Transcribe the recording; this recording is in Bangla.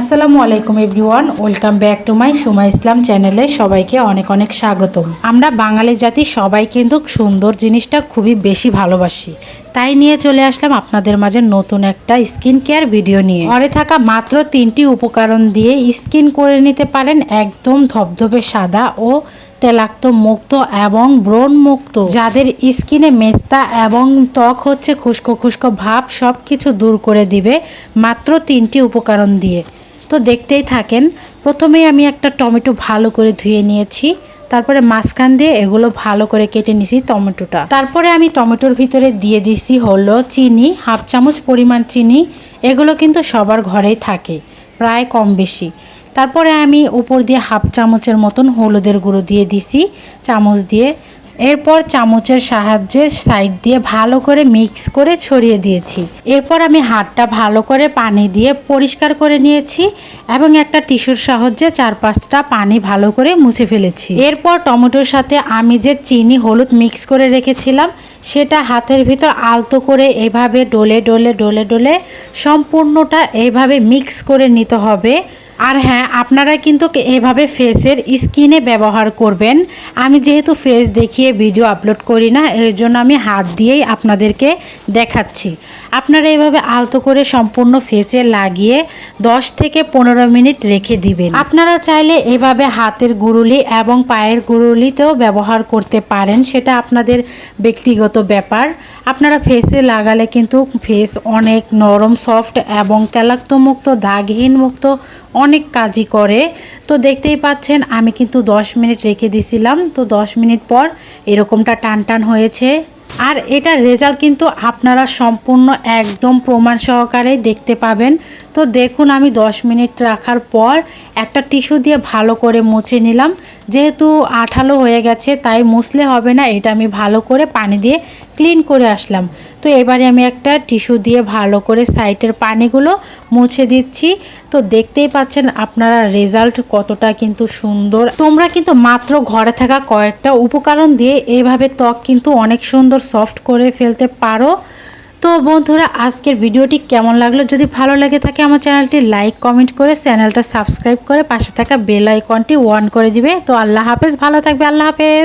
আসসালামু আলাইকুম everyone, welcome back to my Suma Islam চ্যানেলে সবাইকে অনেক অনেক স্বাগতম। আমরা বাঙালি জাতি সবাই কিন্তু সুন্দর জিনিসটা খুবই বেশি ভালোবাসি। তাই নিয়ে চলে আসলাম আপনাদের মাঝে নতুন একটা স্কিন কেয়ার ভিডিও নিয়ে। ঘরে থাকা মাত্র তিনটি উপকরণ দিয়ে স্কিন করে নিতে পারেন একদম ধবধবে সাদা ও তেলাক্ত মুক্ত এবং ব্রণ মুক্ত। যাদের স্কিনে মেস্তা এবং ত্বক হচ্ছে খুস্কো খুস্কো ভাব সব কিছু দূর করে দিবে মাত্র তিনটি উপকরণ দিয়ে। তো দেখতেই থাকেন, প্রথমেই আমি একটা টমেটো ভালো করে ধুয়ে নিয়েছি, তারপরে মাঝখান দিয়ে এগুলো ভালো করে কেটে নিছি টমেটোটা। তারপরে আমি টমেটোর ভিতরে দিয়ে দিছি হলো চিনি, হাফ চামচ পরিমাণ চিনি, এগুলো কিন্তু সবার ঘরেই থাকে, প্রায় কম বেশি। তারপরে আমি উপর দিয়ে হাফ চামচের মতন হলুদের গুঁড়ো দিয়ে দিছি, চামচ দিয়ে। এরপর চামচের সাহায্যে সাইড দিয়ে ভালো করে মিক্স করে ছড়িয়ে দিয়েছি। এরপর আমি হাতটা ভালো করে পানি দিয়ে পরিষ্কার করে নিয়েছি এবং একটা টিস্যুর সাহায্যে চার পাঁচটা পানি ভালো করে মুছে ফেলেছি। এরপর টমেটোর সাথে আমি যে চিনি হলুদ মিক্স করে রেখেছিলাম, সেটা হাতের ভিতর আলতো করে এভাবে ডলে ডলে ডলে ডলে সম্পূর্ণটা এইভাবে মিক্স করে নিতে হবে। আর হ্যাঁ আপনারা কিন্তু এভাবে ফেসের স্কিনে ব্যবহার করবেন। আমি যেহেতু ফেস দেখিয়ে ভিডিও আপলোড করি না, এর জন্য আমি হাত দিয়েই আপনাদেরকে দেখাচ্ছি। আপনারা এভাবে আলতো করে সম্পূর্ণ ফেসে লাগিয়ে 10 থেকে পনেরো মিনিট রেখে দিবেন। আপনারা চাইলে এভাবে হাতের গুরুলি এবং পায়ের গুরুলিতেও ব্যবহার করতে পারেন, সেটা আপনাদের ব্যক্তিগত ব্যাপার। আপনারা ফেসে লাগালে কিন্তু ফেস অনেক নরম, সফট এবং তেলাক্তমুক্ত দাগহীন মুক্ত অনেক কাজই করে। তো দেখতেই পাচ্ছেন, আমি কিন্তু 10 মিনিট রেখে দিছিলাম। তো 10 মিনিট পর এরকমটা টান টান হয়েছে। আর এটা রেজাল্ট কিন্তু আপনারা সম্পূর্ণ একদম প্রমাণ সহকারে দেখতে পাবেন। তো দেখুন, আমি 10 মিনিট রাখার পর একটা টিস্যু দিয়ে ভালো করে মুছে নিলাম। যেহেতু আঠালো হয়ে গেছে, তাই মুছলে হবে না। এটা আমি ভালো করে পানি দিয়ে ক্লিন করে আসলাম। তো এবারে আমি একটা টিস্যু দিয়ে ভালো করে সাইটের পানিগুলো মুছে দিচ্ছি। তো দেখতেই পাচ্ছেন আপনারা রেজাল্ট কতটা কিন্তু সুন্দর। তোমরা কিন্তু মাত্র ঘরে থাকা কয়েকটা উপকরণ দিয়ে এইভাবে ত্বক কিন্তু অনেক সুন্দর সফট করে ফেলতে পারো। তো বন্ধুরা, আজকের ভিডিওটি কেমন লাগল? যদি ভালো লাগে থাকে আমার চ্যানেলটি লাইক কমেন্ট করে চ্যানেলটা সাবস্ক্রাইব করে পাশে থাকা বেল আইকনটি অন করে দিবে। তো আল্লাহ হাফেজ, ভালো থাকবে, আল্লাহ হাফেজ।